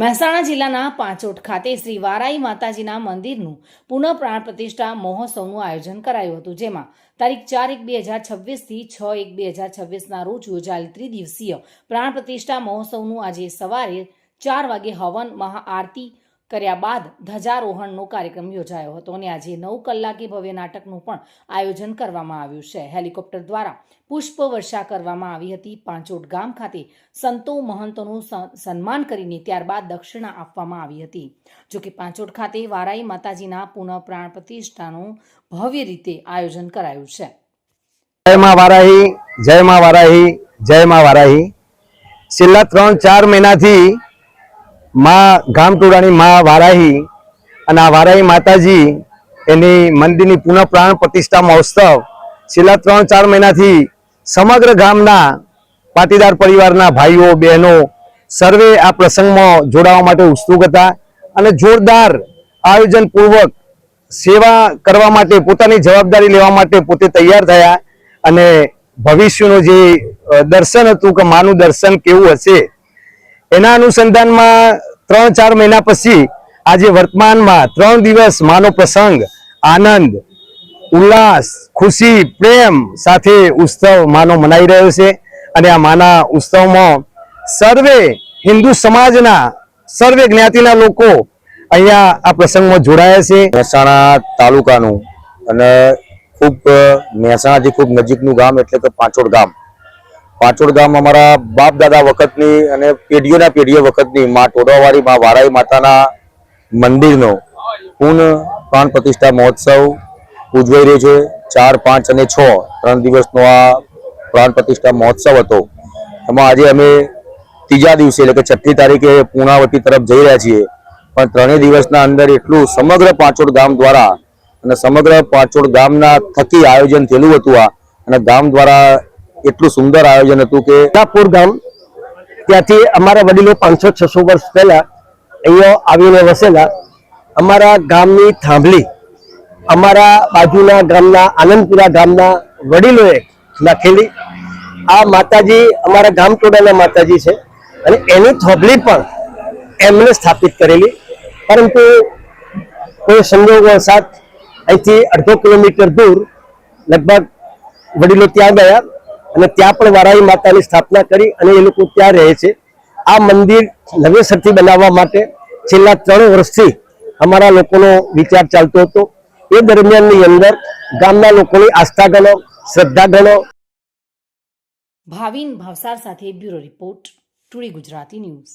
મહેસાણા જિલ્લાના પાંચોટ ખાતે શ્રી વારાઈ માતાજીના મંદિરનું પુનઃ પ્રાણ પ્રતિષ્ઠા મહોત્સવનું આયોજન કરાયું હતું, જેમાં તારીખ ચાર એક બે હજાર છવ્વીસથી છ એક બે હજાર છવ્વીસના રોજ યોજાયેલ ત્રિદિવસીય પ્રાણ પ્રતિષ્ઠા મહોત્સવનું આજે સવારે ચાર વાગે હવન મહાઆરતી કર્યા બાદ ધજારોહણનો કાર્યક્રમ યોજાયો હતો અને આજે નવ કલાકે ભવ્ય નાટકનું પણ આયોજન કરવામાં આવ્યું છે. હેલિકોપ્ટર દ્વારા પુષ્પ વર્ષા કરવામાં આવી હતી. પાંચોટ ગામ ખાતે સંતો મહંતોનું સન્માન કરીને ત્યારબાદ દક્ષિણા આપવામાં આવી હતી. જોકે પાંચોટ ખાતે વારાઈ માતાજીના પુનઃ પ્રાણ પ્રતિષ્ઠાનું ભવ્ય રીતે આયોજન કરાયું છે. જય માં વારાહી, જય માં વારાહી, જય માં વારાહી. છેલ્લા ત્રણ ચાર મહિનાથી માં ગામટોળાની માં વારાહી અને આ વારાહી માતાજી એની મંદિરની પુનઃ પ્રાણ પ્રતિષ્ઠા મહોત્સવ છેલ્લા ત્રણ ચાર મહિનાથી સમગ્ર ગામના પાટીદાર પરિવારના ભાઈઓ, બહેનો સર્વે આ પ્રસંગમાં જોડાવા માટે ઉત્સુક હતા અને જોરદાર આયોજન પૂર્વક સેવા કરવા માટે, પોતાની જવાબદારી લેવા માટે પોતે તૈયાર થયા અને ભવિષ્યનું જે દર્શન હતું કે માનું દર્શન કેવું હશે એના અનુસંધાનમાં ત્રણ ચાર મહિના પછી આજે વર્તમાનમાં ત્રણ દિવસ માનો પ્રસંગ, આનંદ, ઉલ્લાસ, ખુશી, પ્રેમ સાથે ઉત્સવ માનો મનાઈ રહ્યો છે. અને આ માના ઉત્સવમાં સર્વે હિન્દુ સમાજના, સર્વે જ્ઞાતિના લોકો અહીંયા આ પ્રસંગમાં જોડાયા છે. મહેસાણા તાલુકાનું અને ખૂબ મહેસાણાથી ખૂબ નજીકનું ગામ એટલે કે પાંચોડ ગામ. પાંચોડ ગામ અમારા બાપ દાદા વખતની અને પેઢીઓના પેઢીઓ વખતની માં ટોડાવાળી માં વારાઈ માતાના મંદિરનો પૂર્ણ પ્રાણ પ્રતિષ્ઠા મહોત્સવ ઉજવાઈ રહ્યો છે. ચાર, પાંચ અને છ ત્રણ દિવસનો આ પ્રાણ પ્રતિષ્ઠા મહોત્સવ હતો. એમાં આજે અમે ત્રીજા દિવસે એટલે કે છઠ્ઠી તારીખે પૂર્ણાવતી તરફ જઈ રહ્યા છીએ. પણ ત્રણેય દિવસના અંદર એટલું સમગ્ર પાંચોડ ગામ દ્વારા અને સમગ્ર પાંચોડ ગામના થકી આયોજન થયેલું હતું આ. અને ગામ દ્વારા એટલું સુંદર આયોજન હતું કે નાગપુર ગામ, ત્યાંથી અમારા વડીલો પાંચસો છસો વર્ષ પહેલા અહીંયા આવીને વસેલા. અમારા ગામની થાંભલી, અમારા બાજુના ગામના, આનંદપુરા ગામના વડીલોએ નાખેલી. આ માતાજી અમારા ગામ ટોડાના માતાજી છે અને એની થોભલી પણ એમણે સ્થાપિત કરેલી. પરંતુ કોઈ સંજોગવશાત અહીંથી અડધો કિલોમીટર દૂર લગભગ વડીલો ત્યાં ગયા. અને ત્યાં પણ વારાહી માતાની સ્થાપના કરી અને એ લોકો ત્યાં રહે છે. આ મંદિર નવેસરથી બનાવવા માટે છેલ્લા ત્રણ વર્ષથી અમારા લોકોનો વિચાર ચાલતો હતો. એ દરમિયાનની અંદર ગામના લોકોની આસ્થા ગણો શ્રદ્ધા ગણો ભાવિન ભાવસાર સાથે bureau report today Gujarati news.